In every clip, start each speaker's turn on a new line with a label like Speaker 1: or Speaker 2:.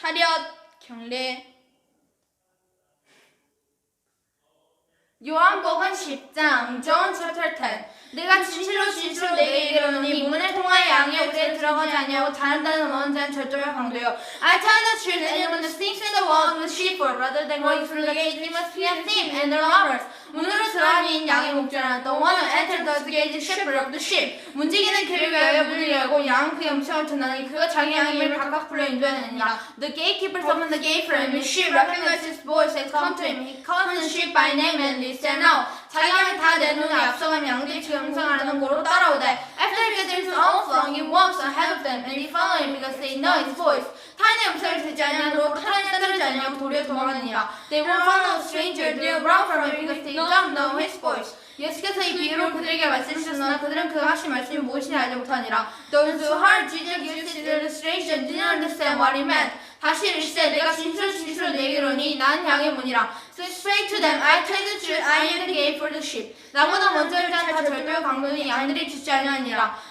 Speaker 1: 차렷 경례. 요한복음 10장 John chapter 10 내가 진실로 진실로 내게 이르노니 문을 통하여 들어가지 아니하고 다른 데는 먼 자는 절도를 강도요 I tell the truth anyone that sneaks in the wall with sheepfold rather than going through the gate he must be a thief and the robbers 문으로 들어가니 양의 목자라 The one who entered the gate is shepherd of the sheep 문지기는 그를 위하여 문을 열고 양 그의 음성을 듣나니 그가 자기 이름을 각각 불러 인도하느니라 The gatekeeper opened the gate for him his sheep recognized his voice and come to him he called the sheep by name and they stand out 자기 양을 다내 눈에 앞서가면 양들이 그 음성을 아는 고로 따라오되 flock he walks ahead of them and they follow him because they know his voice 타인의 음성을 듣지 아니하도록 타인을 따르지 아니하고 도리어 도망하느니라 They won't follow a stranger they will run from him because they don't know his voice 예수께서 이 비유로 그들에게 말씀하셨으나 그들은 그 하신 말씀이 무엇인지 알지 못하니라 Those who heard Jesus use this illustration didn't understand what he meant 다시 이르시되 내가 진실로 진실로 내게 이르니 나는 양의 문이라 So he spake to them I tell the truth I am the gate for the sheep 나보다 먼저 일단 다 절도의 강도니 양들이 듣지 아니하니라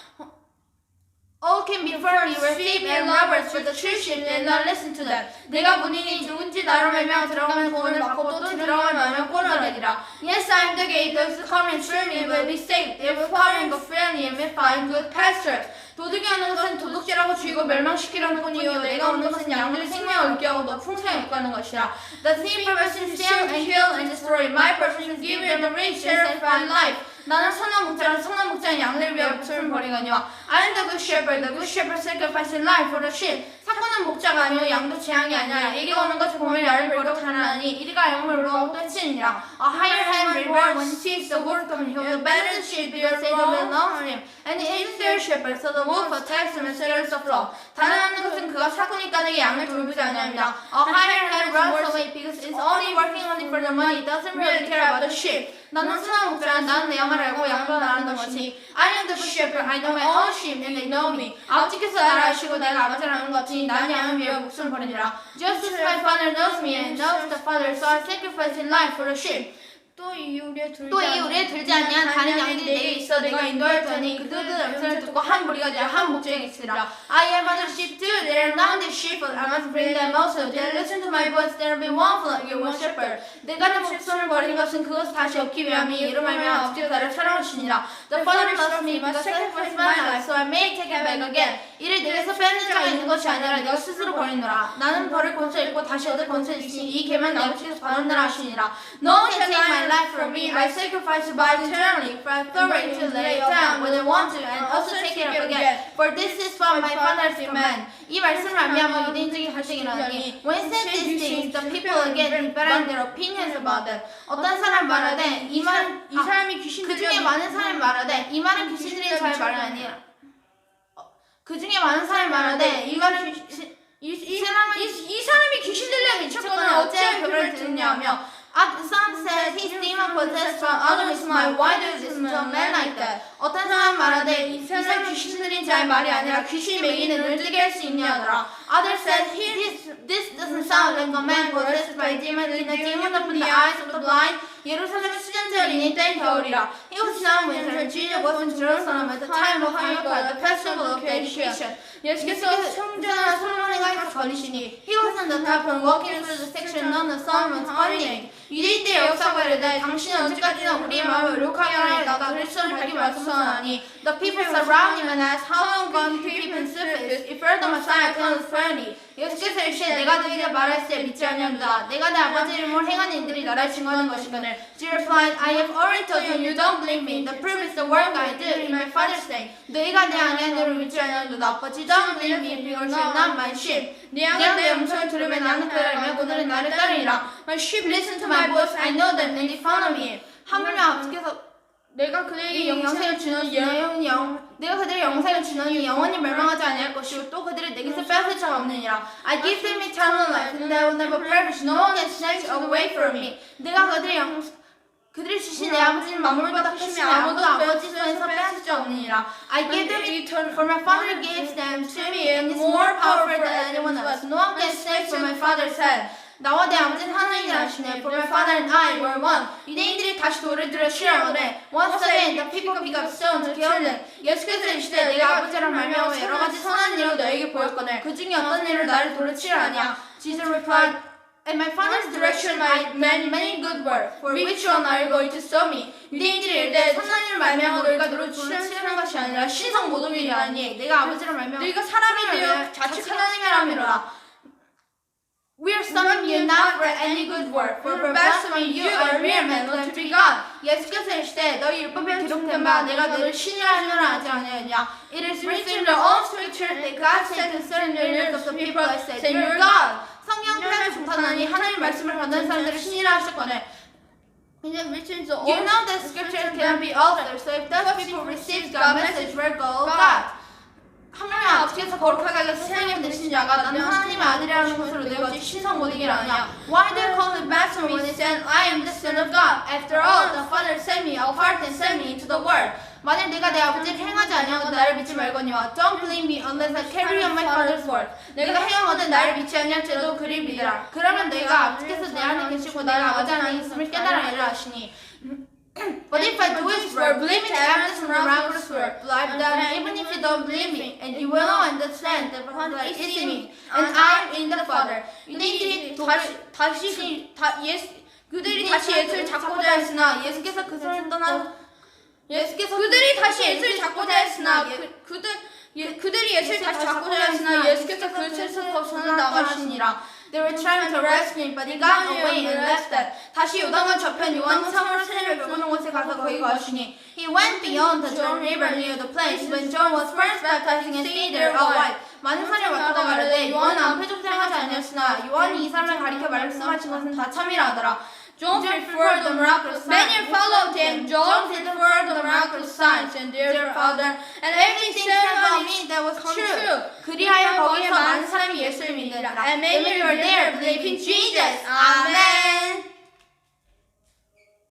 Speaker 1: All came before me were sheep and robbers, but the true sheep did not listen to them. 내가 문이니 누군지 나로 말미암아 들어가면 구원을 받고 또 들어가면 말면 꼴을 얻으리라. Yes, I am the gate. Those who come in through me will be saved. They will follow and go freely and will find good pastures. 도둑이 하는 것은 도둑질하고 죽이고 멸망시키려는 뿐이요 내가 오는 것은 양들의 생명을 얻게 하고 너 풍성히 얻게 하는 것이라 The thief to steal and kill and destroy My purpose is to give you the rich and find life 나는 선한 목자라 선한 목자는 양들을 위하여 목숨을 버리거니와 I am the good shepherd The good shepherd sacrifices life for the sheep 사고는 목자가 아니요 양도 재앙이 아니라 이리 오는 것을 보면 야를 버리고 가나니 이리가 으로 떼치느니라 A higher hand reward when he sees the wolf coming He will better the sheep because they belong to him And he is their shepherd So the wolf attacks him and scatters the flock 다른 하는 것은 그가 사고니 까닭에 양을 돌보지 아니합니다 A higher hand runs away because it's only working only for the money It doesn't really care about the sheep 나는 선한 목자라 나는 내 양을 알고 양도 나는 것이니 I am the shepherd I know my own sheep and they know me 아버지께서 나를 아시고 내가 아버지를 아는 것 같으니 나는 양을 위하여 목숨을 버리니라 Just as my father knows me and knows the father so I sacrifice in life for the sheep
Speaker 2: 또 이유리에 들지
Speaker 1: 또이 우리에 들지 아니한 다른 양들이 내게 있어 내가 인도할 터니 그들의 음성을 듣고 한 무리가 되어 한 목장에 있으리라 I have other sheep too they are not the sheep but I must bring them also they listen to my voice there will be one flock and one shepherd 내가 내 목숨을 버린 것은 그것을 다시 얻기 위함이 이로 말미암아 아버지가 나를 사랑하시니라 The Father loves me but sacrifice my life so I may take it back again 이를 내게서 빼는 자가 있는 것이 아니라 내가 스스로 버리노라 나는 버릴 권세 있고 다시 얻을 권세 있으니 이 계명 아버지께서 받았느라 하시니라 No one can take my life from me. I sacrifice it by eternally, for authority to lay it down when I want to, and also take it up again. For this is from my Father's command. 이 말씀을 알미하면 유대인적인 갈등이 일어나니 When he said these things, the people again rebelled their opinions about them. 어떤 사람 말하되 이 말,
Speaker 2: 이 사람이 귀신
Speaker 1: 그 중에 많은 사람이 말하되 이 말은 귀신들이 잘 말은 아니라 그 중에 많은 사람이 말하되 이 말은 귀신-
Speaker 2: 이, 이,
Speaker 1: 사람은-
Speaker 2: 이, 이 사람이 귀신 들려 미쳤거나 어찌하여 그를 듣느냐며
Speaker 1: Uh, some says he's demon possessed from others mind. Why does this to a man like that? 어떤 사람 말하되 이 사람 귀신들인 자의 말이 아니라 귀신 매기는 눈을 뜨게 할 수 있냐더라. Others said this this doesn't sound like a man possessed by demon. Can a demon open the eyes of the blind? 예루살렘 수전절이니 땐 겨울이라. 이곳 지나온 문제를 주인의 것은 제루살렘 at the time of Hanukkah, the festival of dedication. 예수께서 성전을 솔로몬의 가에서 걸리시니 He was on the top and walking through the section known as Solomon's Honey. 유대인들의 역사가 이르되 당신은 언제까지나 우리의 마음을 욕하게 하나이까 그리스도를 밝히 말씀하니 The people surround him and ask how long gone creep and surface if the Messiah comes friendly. 예수께서 이르시되 내가 너희에게 때 믿지 아니한다. 내가 내 아버지 이름으로 행한 일들이 나를 증거하는 것이거늘. She replied, I have already told you you don't believe me. The proof is the work I do in my father's name. 너희가 내 너를 믿지 아니한다. But you don't believe me because you're not my sheep. 내 양은 내 음성을 들으면 나는 그를 알며 그들은 나를 따르리라. My sheep listen to my voice. I know them and they follow me. 하물며 아버지께서
Speaker 2: 내가 그에게
Speaker 1: 영생을 주는
Speaker 2: 주는
Speaker 1: 영원 영 내가 그들의 영생을 주노니 영원히 멸망하지 아니할 것이고 또 그들을 내게서 빼앗을 자가 없느니라 I give them eternal life and they will never perish no one can snatch away from me 내가 그들의 영 그들이 주신 내 아버지는 만물보다 크시며 아무도 아버지 손에서 빼앗을 자 없느니라 I give them eternal for my father gives them to me and is more powerful than anyone else no one can snatch from my father's hand 나와 내 아버지는 하나님이라 하시네. For my father and I were one. 유대인들이 다시 돌을 들어 취하거래 Once again the people pick up stone to kill them. 예수께서 이르시되 내가 아버지랑 말미암아 여러 가지 선한 일을 너에게 보였거늘. 그 중에 어떤 일로 나를 도르치려 하냐? Jesus replied And my father's direction might many many good work for which one are you going to stone me? 유대인들이 이르되 선한 일을 말미암아 너희가 너를 도르치려는 것이 아니라 신성 모독 일이 아니 내가 아버지를 말미암아
Speaker 2: 너희가 사람이 되어
Speaker 1: 자칫 하나님이라미로라 We are summoning you not for any good work, for for blasphemy you are a mere man, not to be God. 예수께서 이르시되 너희 율법에 기록된 바 내가 너를 신이라는 하지 아니하냐. It is written in the old scripture that God said concerning the ears of the people, I said, You're God. 성경 편에 중탄하니 하나님 말씀을 받는 사람들을 신이라 하셨거늘.
Speaker 2: It is written to
Speaker 1: You know that scripture cannot be altered, so if those people receive God's message, where go God? 하나님 앞에서 거룩하게 하려서 세상에 내신 자가 나는 하나님의 아들이라는 것으로 내가 어찌 신성 못이기를 아냐 Why do you call me blasphemy when he said I am the son of God? After all, the Father sent me apart and sent me into the world 만일 내가 내 아버지를 행하지 아니하고 나를 믿지 말거니와 Don't believe me unless I carry on my father's word 내가 행하거든 나를 믿지 아니할지라도 그를 믿으라 그러면 내가 아버지께서 내 안에 계시고 내가 아버지 안에 있음을 깨달아내라 하시니 But if I do believe me to evidence and miraculous word, believe that even if you don't believe me, and you will and understand that the Father is in me, and I am in the Father. 유대인들이 다시 다시 다 예수 그들이 다시 예수를 잡고자 했으나 예수께서 그 손을 떠나 예수께서
Speaker 2: 그들이 다시 예수를 잡고자 했으나 그, 그들 예, 그들이 예수를 다시 잡고자 했으나 예수께서 그 세상 벗어나 나가시니라.
Speaker 1: They were trying to arrest me, but he got away and left them. 다시 요단강 저편 요한 성으로 세례를 베푸는 곳에 가서 거기 가시니 He went beyond the Jordan River near the place when John was first baptizing and stayed there a while. 많은 산을 왔다가 가르되 요한은 앞에 좀 생각하지 아니었으나 요한이 이 사람을 가리켜 말씀하신 것은 다 참이라 하더라. John preferred the miraculous signs.
Speaker 2: Many followed him. John
Speaker 1: preferred the miraculous signs and their father and everything said about me that was
Speaker 2: come
Speaker 1: true.
Speaker 2: true.
Speaker 1: 그리하여 거기서 많은 사람이 예수를 믿는다.
Speaker 2: And many
Speaker 1: were there believing Jesus. Amen.